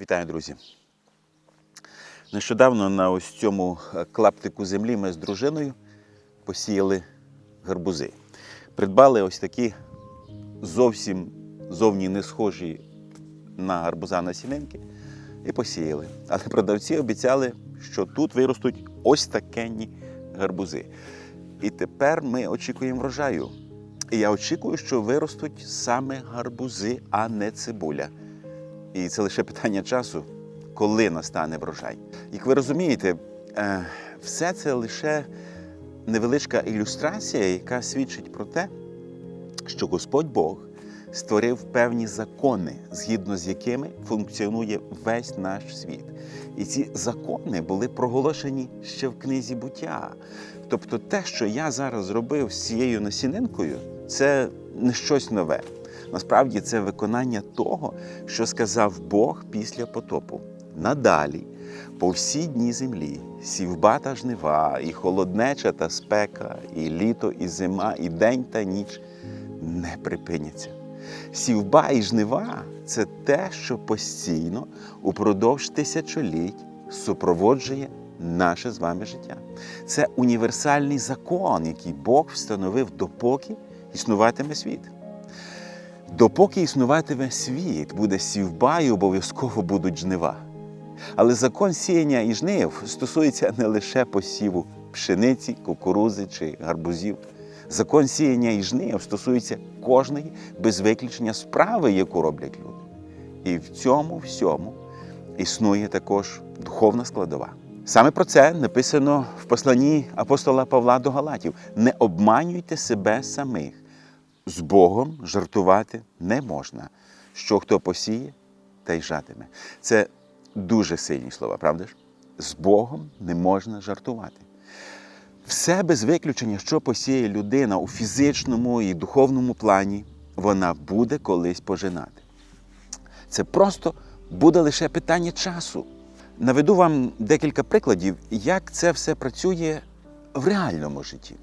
Вітаю, друзі. Нещодавно на ось цьому е, клаптику землі ми з дружиною посіяли гарбузи. Придбали ось такі зовсім зовні не схожі на гарбуза насінинки і посіяли. Але продавці обіцяли, що тут виростуть ось такенні гарбузи. І тепер ми очікуємо врожаю. І я очікую, що виростуть саме гарбузи, а не цибуля. І це лише питання часу, коли настане врожай. Як ви розумієте, е, все це лише невеличка ілюстрація, яка свідчить про те, що Господь Бог створив певні закони, згідно з якими функціонує весь наш світ. І ці закони були проголошені ще в книзі буття. Тобто, те, що я зараз зробив з цією насінинкою, це не щось нове. Насправді це виконання того, що сказав Бог після потопу. Надалі, по всі дні землі, сівба та жнива, і холоднеча та спека, і літо, і зима, і день та ніч не припиняться. Сівба і жнива це те, що постійно упродовж тисячоліть супроводжує наше з вами життя. Це універсальний закон, який Бог встановив допоки існуватиме світ. Допоки існуватиме світ, буде сівба і обов'язково будуть жнива. Але закон сіяння і жнив стосується не лише посіву пшениці, кукурузи чи гарбузів. Закон сіяння і жнив стосується кожної без виключення справи, яку роблять люди. І в цьому всьому існує також духовна складова. Саме про це написано в посланні апостола Павла до Галатів: не обманюйте себе самих. З Богом жартувати не можна. Що хто посіє, та й жатиме. Це дуже сильні слова, правда ж? З Богом не можна жартувати. Все без виключення, що посіє людина у фізичному і духовному плані, вона буде колись пожинати. Це просто буде лише питання часу. Наведу вам декілька прикладів, як це все працює в реальному житті.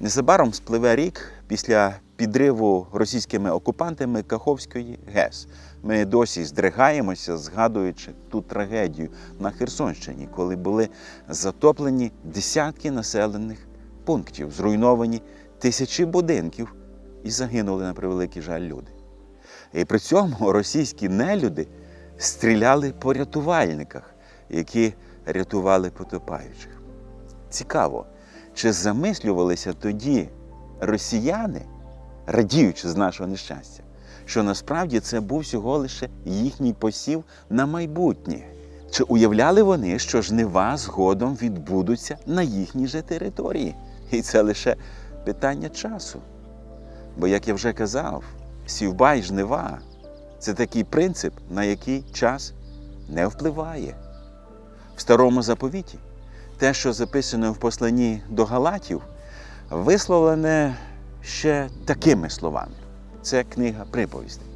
Незабаром спливе рік після підриву російськими окупантами Каховської ГЕС. Ми досі здригаємося, згадуючи ту трагедію на Херсонщині, коли були затоплені десятки населених пунктів, зруйновані тисячі будинків і загинули на превеликий жаль люди. І при цьому російські нелюди стріляли по рятувальниках, які рятували потопаючих. Цікаво, чи замислювалися тоді росіяни, радіючи з нашого нещастя, що насправді це був всього лише їхній посів на майбутнє? Чи уявляли вони, що жнива згодом відбудуться на їхній же території? І це лише питання часу. Бо, як я вже казав, сівба і жнива це такий принцип, на який час не впливає. В старому заповіті те, що записано в посланні до Галатів, висловлене ще такими словами. Це книга приповістей.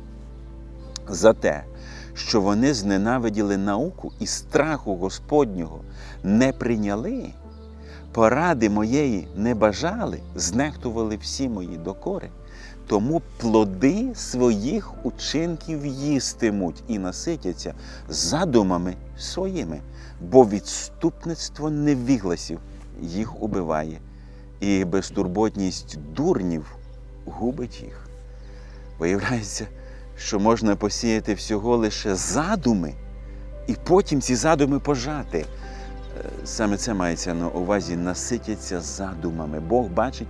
За те, що вони зненавиділи науку і страху Господнього не прийняли, поради моєї не бажали, знехтували всі мої докори, тому плоди своїх учинків їстимуть і наситяться задумами своїми, бо відступництво невігласів їх убиває, і безтурботність дурнів губить їх. Виявляється, що можна посіяти всього лише задуми, і потім ці задуми пожати. Е, Саме це мається на увазі наситяться задумами. Бог бачить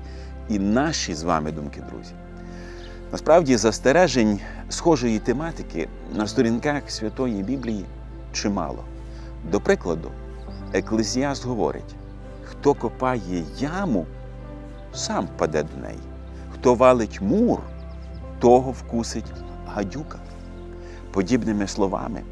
і наші з вами думки, друзі. Насправді, застережень схожої тематики на сторінках Святої Біблії чимало. До прикладу, Еклезіаст говорить: хто копає яму, сам впаде до неї, хто валить мур, того вкусить гадюка. Подібними словами,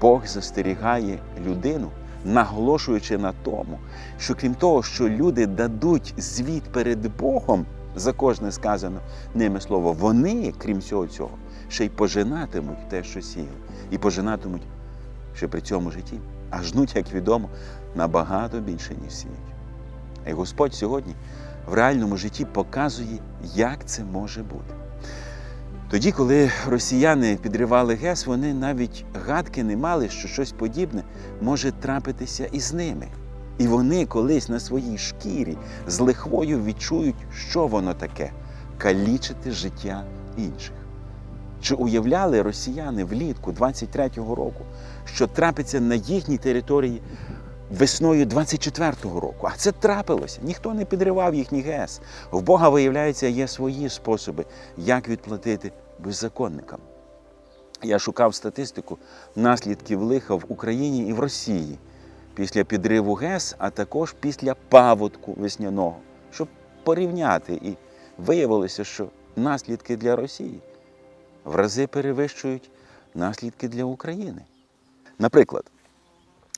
Бог застерігає людину, наголошуючи на тому, що крім того, що люди дадуть звіт перед Богом за кожне сказано ними слово, вони, крім всього цього, ще й пожинатимуть те, що сіяли, і пожинатимуть ще при цьому житті. А жнуть, як відомо, набагато більше, ніж сіють. І Господь сьогодні в реальному житті показує, як це може бути. Тоді, коли росіяни підривали ГЕС, вони навіть гадки не мали, що щось подібне може трапитися і з ними. І вони колись на своїй шкірі з лихвою відчують, що воно таке калічити життя інших. Чи уявляли росіяни влітку 23-го року, що трапиться на їхній території весною 24-го року? А це трапилося. Ніхто не підривав їхній ГЕС. В Бога, виявляється, є свої способи, як відплатити беззаконникам. Я шукав статистику наслідків лиха в Україні і в Росії після підриву ГЕС, а також після паводку весняного, щоб порівняти. І виявилося, що наслідки для Росії в рази перевищують наслідки для України. Наприклад,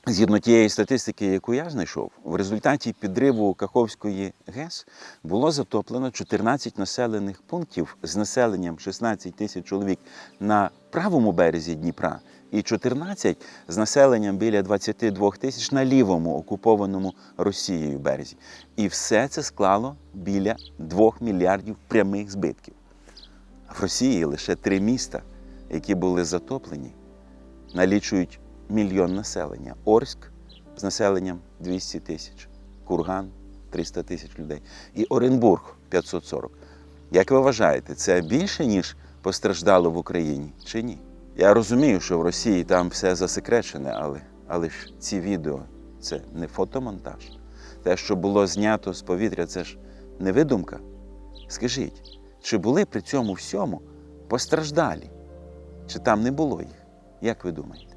згідно тієї статистики, яку я знайшов, в результаті підриву Каховської ГЕС було затоплено 14 населених пунктів з населенням 16 тисяч чоловік на правому березі Дніпра і 14 з населенням біля 22 тисяч на лівому окупованому Росією березі. І все це склало біля 2 мільярдів прямих збитків. В Росії лише три міста, які були затоплені, налічують мільйон населення. Орськ з населенням 200 тисяч, Курган 300 тисяч людей і Оренбург 540. Як ви вважаєте, це більше, ніж постраждало в Україні чи ні? Я розумію, що в Росії там все засекречене, але, але ж ці відео це не фотомонтаж. Те, що було знято з повітря, це ж не видумка. Скажіть, чи були при цьому всьому постраждалі? Чи там не було їх? Як ви думаєте?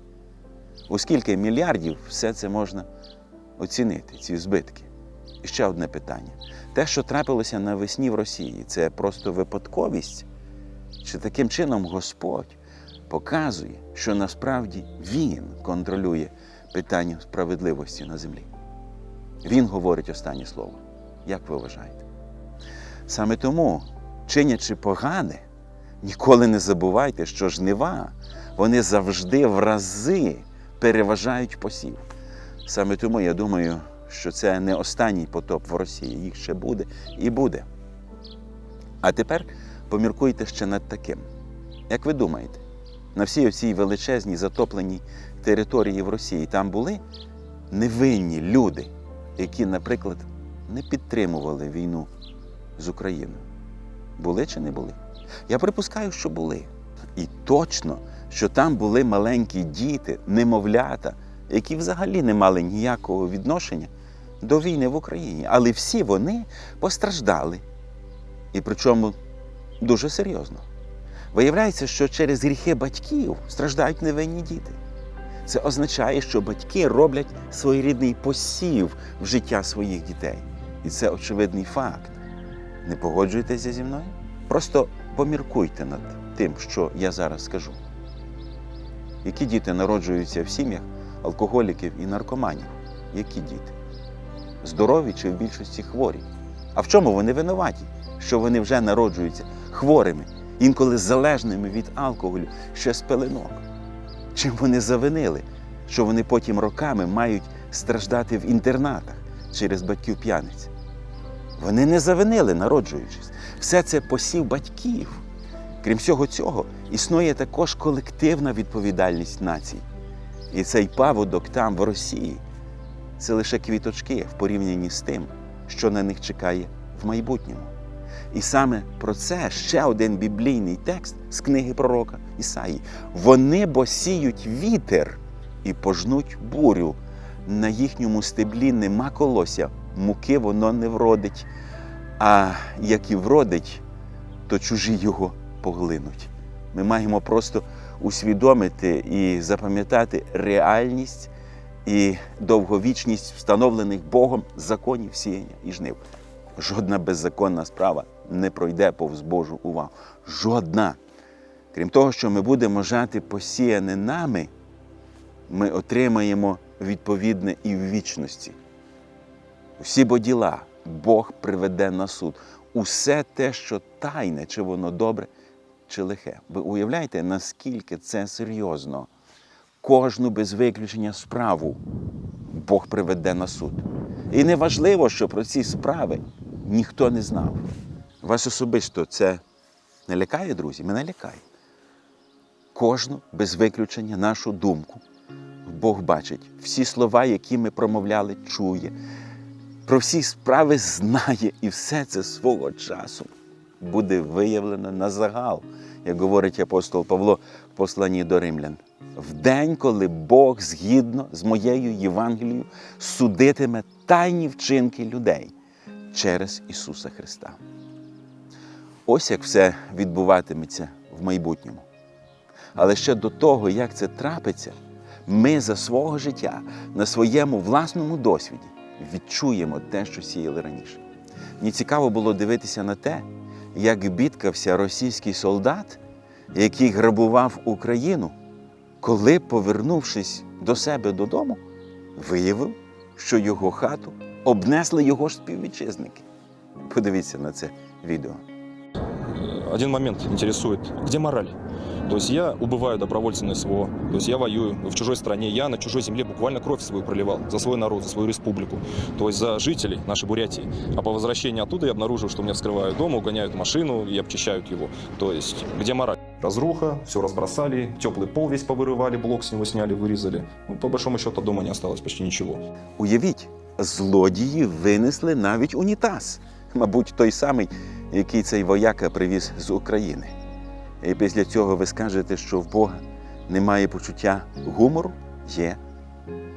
У скільки мільярдів все це можна оцінити, ці збитки? І ще одне питання. Те, що трапилося навесні в Росії, це просто випадковість? Чи таким чином Господь показує, що насправді Він контролює питання справедливості на землі? Він говорить останнє слово. Як ви вважаєте? Саме тому, чинячи погане, ніколи не забувайте, що жнива вони завжди в рази переважають посів. Саме тому я думаю, що це не останній потоп в Росії, їх ще буде і буде. А тепер поміркуйте ще над таким. Як ви думаєте, на всій цій величезній затопленій території в Росії там були невинні люди, які, наприклад, не підтримували війну з Україною? Були чи не були? Я припускаю, що були. І точно, що там були маленькі діти, немовлята, які взагалі не мали ніякого відношення до війни в Україні. Але всі вони постраждали. І причому дуже серйозно. Виявляється, що через гріхи батьків страждають невинні діти. Це означає, що батьки роблять своєрідний посів в життя своїх дітей. І це очевидний факт. Не погоджуєтеся зі мною? Просто поміркуйте над тим, що я зараз скажу. Які діти народжуються в сім'ях алкоголіків і наркоманів? Які діти? Здорові чи в більшості хворі? А в чому вони винуваті? Що вони вже народжуються хворими, інколи залежними від алкоголю ще з пеленок? Чим вони завинили, що вони потім роками мають страждати в інтернатах через батьків п'яниць? Вони не завинили, народжуючись. Все це посів батьків. Крім всього цього, існує також колективна відповідальність націй. І цей паводок там, в Росії, це лише квіточки в порівнянні з тим, що на них чекає в майбутньому. І саме про це ще один біблійний текст з книги пророка Ісаї. Вони бо сіють вітер і пожнуть бурю. На їхньому стеблі нема колося, муки воно не вродить. А як і вродить, то чужі його поглинуть. Ми маємо просто усвідомити і запам'ятати реальність і довговічність встановлених Богом законів сіяння і жнив. Жодна беззаконна справа не пройде повз Божу увагу. Жодна. Крім того, що ми будемо жати посіяне нами, ми отримаємо відповідне і в вічності. Всі бо діла Бог приведе на суд. Усе те, що тайне, чи воно добре, чи лихе. Ви уявляєте, наскільки це серйозно? Кожну без виключення справу Бог приведе на суд. І не важливо, що про ці справи ніхто не знав. Вас особисто це Не лякає, друзі? Мене лякає. Кожну без виключення нашу думку Бог бачить. Всі слова, які ми промовляли, чує. Про всі справи знає, і все це свого часу буде виявлено на загал, як говорить апостол Павло в посланні до римлян. В день, коли Бог згідно з моєю Євангелією судитиме тайні вчинки людей через Ісуса Христа. Ось як все відбуватиметься в майбутньому. Але ще до того, як це трапиться, ми за свого життя на своєму власному досвіді відчуємо те, що сіяли раніше. Мені цікаво було дивитися на те, як бідкався російський солдат, який грабував Україну, коли, повернувшись до себе додому, виявив, що його хату обнесли його ж співвітчизники. Подивіться на це відео один момент интересует. Где мораль? То есть я убываю добровольцем на СВО, то есть я воюю в чужой стране, я на чужой земле буквально кровь свою проливал за свой народ, за свою республику, то есть за жителей нашей Бурятии. А по возвращении оттуда я обнаружил, что меня вскрывают дом, угоняют машину и обчищают его. То есть где мораль? Разруха, все разбросали, теплый пол весь повырывали, блок с него сняли, вырезали. Ну, по большому счету дома не осталось почти ничего. Уявіть, злодії винесли навіть унітаз. Мабуть, той самий, який цей вояка привіз з України. І після цього ви скажете, що в Бога немає почуття гумору? Є.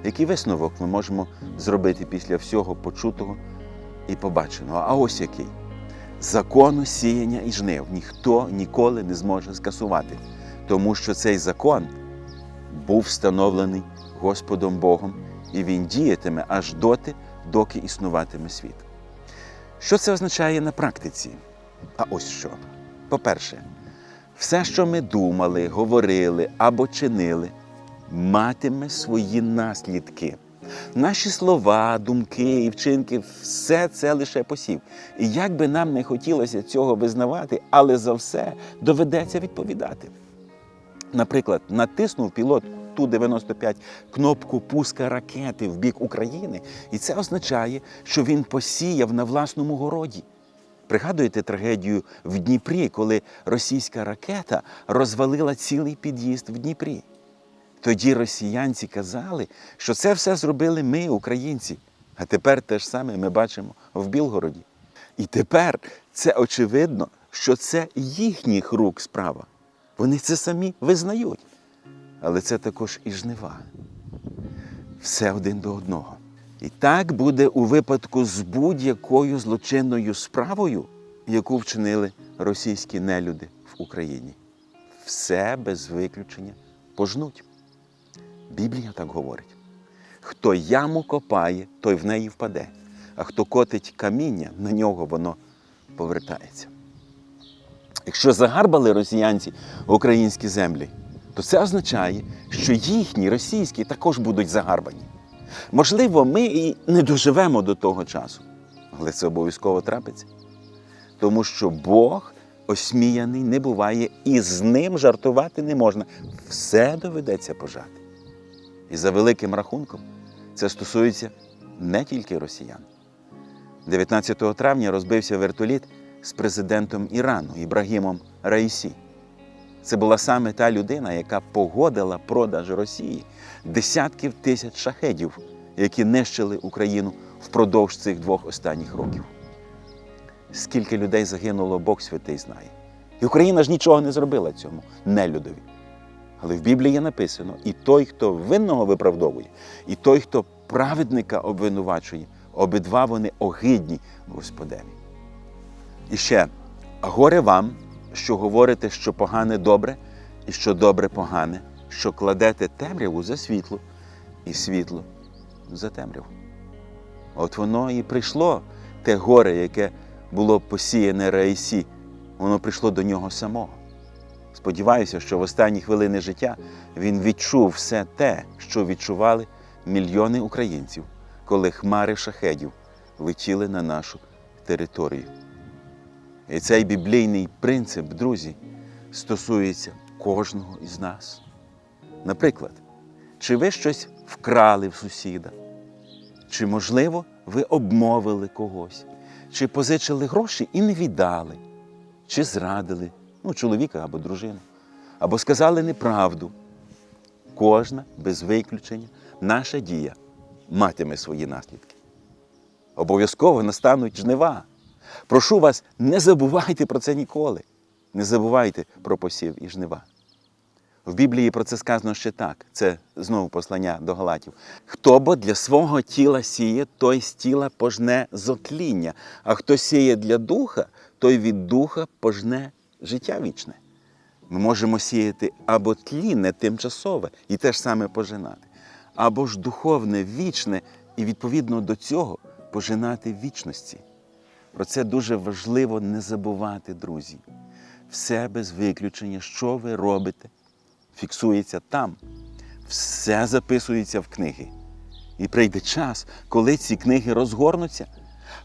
Який висновок ми можемо зробити після всього почутого і побаченого? А ось який. Закону сіяння і жнив ніхто ніколи не зможе скасувати, тому що цей закон був встановлений Господом Богом, і він діятиме аж доти, доки існуватиме світ. Що це означає на практиці? А ось що. По-перше, все, що ми думали, говорили або чинили, матиме свої наслідки. Наші слова, думки і вчинки все це лише посів. І як би нам не хотілося цього визнавати, але за все доведеться відповідати. Наприклад, натиснув пілот Ту-95 кнопку пуска ракети в бік України, і це означає, що він посіяв на власному городі. Пригадуєте трагедію в Дніпрі, коли російська ракета розвалила цілий під'їзд в Дніпрі. Тоді росіянці казали, що це все зробили ми, українці. А тепер те ж саме ми бачимо в Білгороді. І тепер це очевидно, що це їхніх рук справа. Вони це самі визнають. Але це також і жнива. Все один до одного. І так буде у випадку з будь-якою злочинною справою, яку вчинили російські нелюди в Україні. Все без виключення пожнуть. Біблія так говорить: хто яму копає, той в неї впаде, а хто котить каміння, на нього воно повертається. Якщо загарбали росіянці українські землі, то це означає, що їхні російські також будуть загарбані. Можливо, ми і не доживемо до того часу, але це обов'язково трапиться. Тому що Бог осміяний не буває, і з ним жартувати не можна. Все доведеться пожати. І за великим рахунком це стосується не тільки росіян. 19 травня розбився вертоліт з президентом Ірану Ібрагімом Раїсі. Це була саме та людина, яка погодила продаж Росії десятків тисяч шахедів, які нищили Україну впродовж цих двох останніх років. Скільки людей загинуло, Бог святий знає. І Україна ж нічого не зробила цьому нелюдові. Але в Біблії написано: і той, хто винного виправдовує, і той, хто праведника обвинувачує, обидва вони огидні Господеві. І ще горе вам, що говорите, що погане добре, і що добре погане, що кладете темряву за світло, і світло за темряву. От воно і прийшло, те горе, яке було посіяне Раїсі, воно прийшло до нього самого. Сподіваюся, що в останні хвилини життя він відчув все те, що відчували мільйони українців, коли хмари шахедів летіли на нашу територію. І цей біблійний принцип, друзі, стосується кожного із нас. Наприклад, чи ви щось вкрали в сусіда? Чи, можливо, ви обмовили когось, чи позичили гроші і не віддали, чи зрадили ну, чоловіка або дружину, або сказали неправду. Кожна, без виключення, наша дія матиме свої наслідки. Обов'язково настануть жнива. Прошу вас, не забувайте про це ніколи. Не забувайте про посів і жнива. В Біблії про це сказано ще так. Це знову послання до Галатів. Хто бо для свого тіла сіє, той з тіла пожне зотління, а хто сіє для духа, той від духа пожне життя вічне. Ми можемо сіяти або тлінне, тимчасове, і те ж саме пожинати, або ж духовне, вічне, і відповідно до цього пожинати вічності. Про це дуже важливо не забувати, друзі. Все без виключення, що ви робите, фіксується там. Все записується в книги. І прийде час, коли ці книги розгорнуться.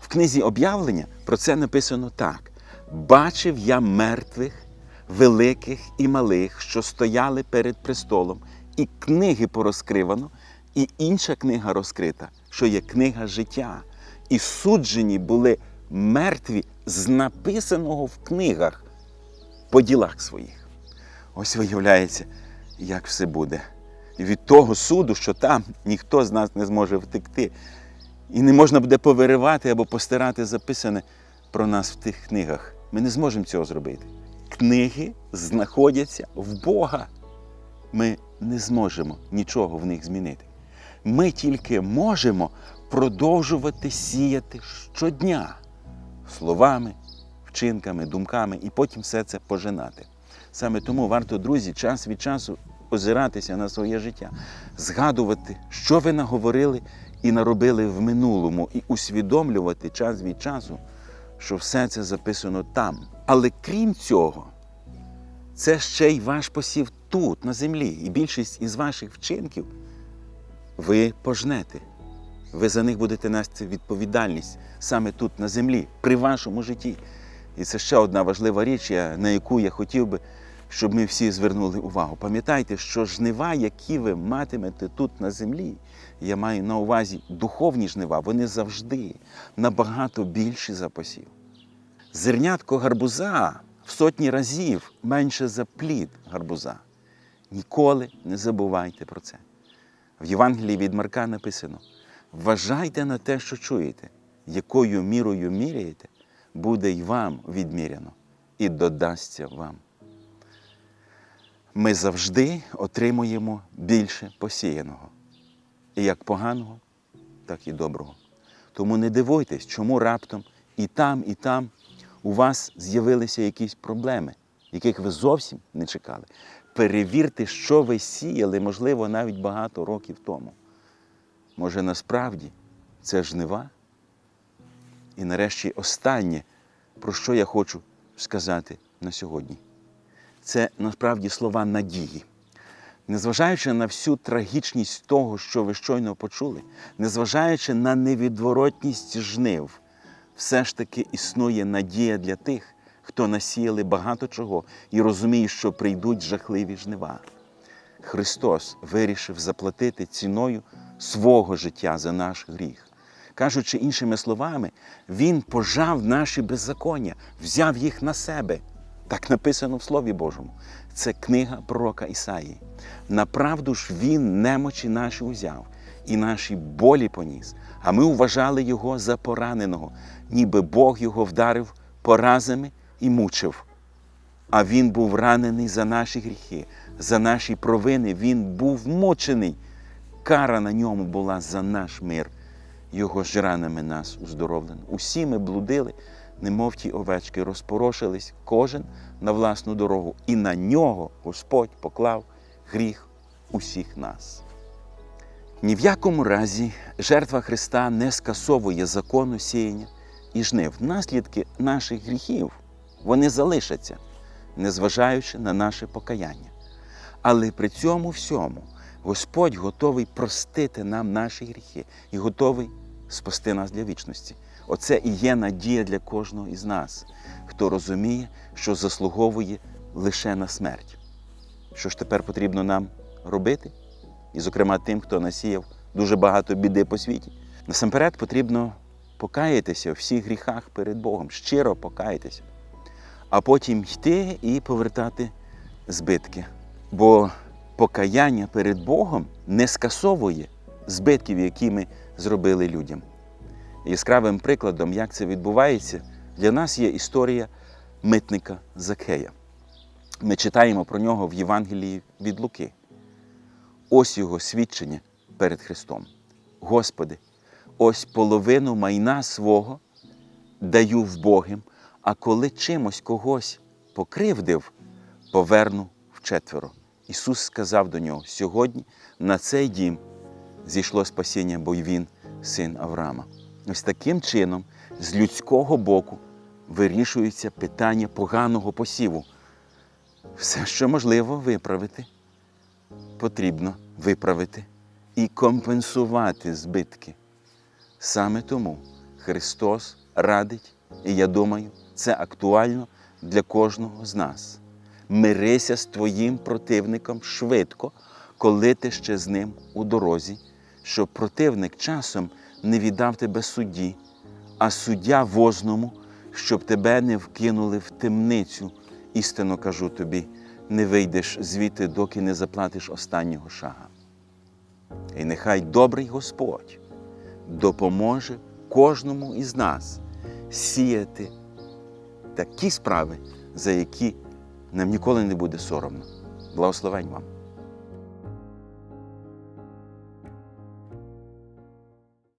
В книзі об'явлення про це написано так: бачив я мертвих, великих і малих, що стояли перед престолом, і книги порозкривано, і інша книга розкрита, що є книга життя. І суджені були мертві з написаного в книгах по ділах своїх. Ось виявляється, як все буде. Від того суду, що там ніхто з нас не зможе втекти. І не можна буде повиривати або постирати записане про нас в тих книгах. Ми не зможемо цього зробити. Книги знаходяться в Бога. Ми не зможемо нічого в них змінити. Ми тільки можемо продовжувати сіяти щодня словами, вчинками, думками і потім все це пожинати. Саме тому варто, друзі, час від часу озиратися на своє життя, згадувати, що ви наговорили і наробили в минулому, і усвідомлювати час від часу, що все це записано там. Але крім цього, це ще й ваш посів тут, на землі, і більшість із ваших вчинків ви пожнете. Ви за них будете нести відповідальність саме тут, на землі, при вашому житті. І це ще одна важлива річ, на яку я хотів би, щоб ми всі звернули увагу. Пам'ятайте, що жнива, які ви матимете тут на землі, я маю на увазі духовні жнива, вони завжди набагато більші за посів. Зернятко гарбуза в сотні разів менше за плід гарбуза. Ніколи не забувайте про це. В Євангелії від Марка написано: вважайте на те, що чуєте, якою мірою міряєте, буде й вам відміряно, і додасться вам. Ми завжди отримуємо більше посіяного, і як поганого, так і доброго. Тому не дивуйтесь, чому раптом і там, і там у вас з'явилися якісь проблеми, яких ви зовсім не чекали. Перевірте, що ви сіяли, можливо, навіть багато років тому. Може, насправді це жнива? І нарешті останнє, про що я хочу сказати на сьогодні. Це насправді слова надії. Незважаючи на всю трагічність того, що ви щойно почули, незважаючи на невідворотність жнив, все ж таки існує надія для тих, хто насіяли багато чого і розуміє, що прийдуть жахливі жнива. Христос вирішив заплатити ціною свого життя за наш гріх. Кажучи іншими словами, Він пожав наші беззаконня, взяв їх на себе. Так написано в Слові Божому. Це книга пророка Ісаї. Направду ж Він немочі наші узяв і наші болі поніс, а ми вважали Його за пораненого, ніби Бог його вдарив поразами і мучив. А він був ранений за наші гріхи, за наші провини. Він був мучений. Кара на ньому була за наш мир. Його ж ранами нас уздоровлено. Усі ми блудили, немов ті овечки, розпорошились кожен на власну дорогу, і на нього Господь поклав гріх усіх нас. Ні в якому разі жертва Христа не скасовує закону сіяння і жнив. Наслідки наших гріхів вони залишаться, незважаючи на наше покаяння. Але при цьому всьому Господь готовий простити нам наші гріхи і готовий спасти нас для вічності. Оце і є надія для кожного із нас, хто розуміє, що заслуговує лише на смерть. Що ж тепер потрібно нам робити? І, зокрема, тим, хто насіяв дуже багато біди по світі. Насамперед потрібно покаятися у всіх гріхах перед Богом, щиро покаятися. а потім йти і повертати збитки. Бо покаяння перед Богом не скасовує збитків, які ми зробили людям. Яскравим прикладом, як це відбувається, для нас є історія митника Закея. Ми читаємо про нього в Євангелії від Луки. Ось його свідчення перед Христом. Господи, ось половину майна свого даю в Богим, а коли чимось когось покривдив, поверну вчетверо. Ісус сказав до нього: сьогодні на цей дім зійшло спасіння, бо він син Авраама. Ось таким чином, з людського боку, вирішується питання поганого посіву. Все, що можливо виправити, потрібно виправити і компенсувати збитки. Саме тому Христос радить, і я думаю, це актуально для кожного з нас. Мирися з твоїм противником швидко, коли ти ще з ним у дорозі, щоб противник часом не віддав тебе судді, а суддя возному, щоб тебе не вкинули в темницю. Істинно кажу тобі, не вийдеш звідти, доки не заплатиш останнього шага. І нехай добрий Господь допоможе кожному із нас сіяти такі справи, за які нам ніколи не буде соромно. Благословень вам!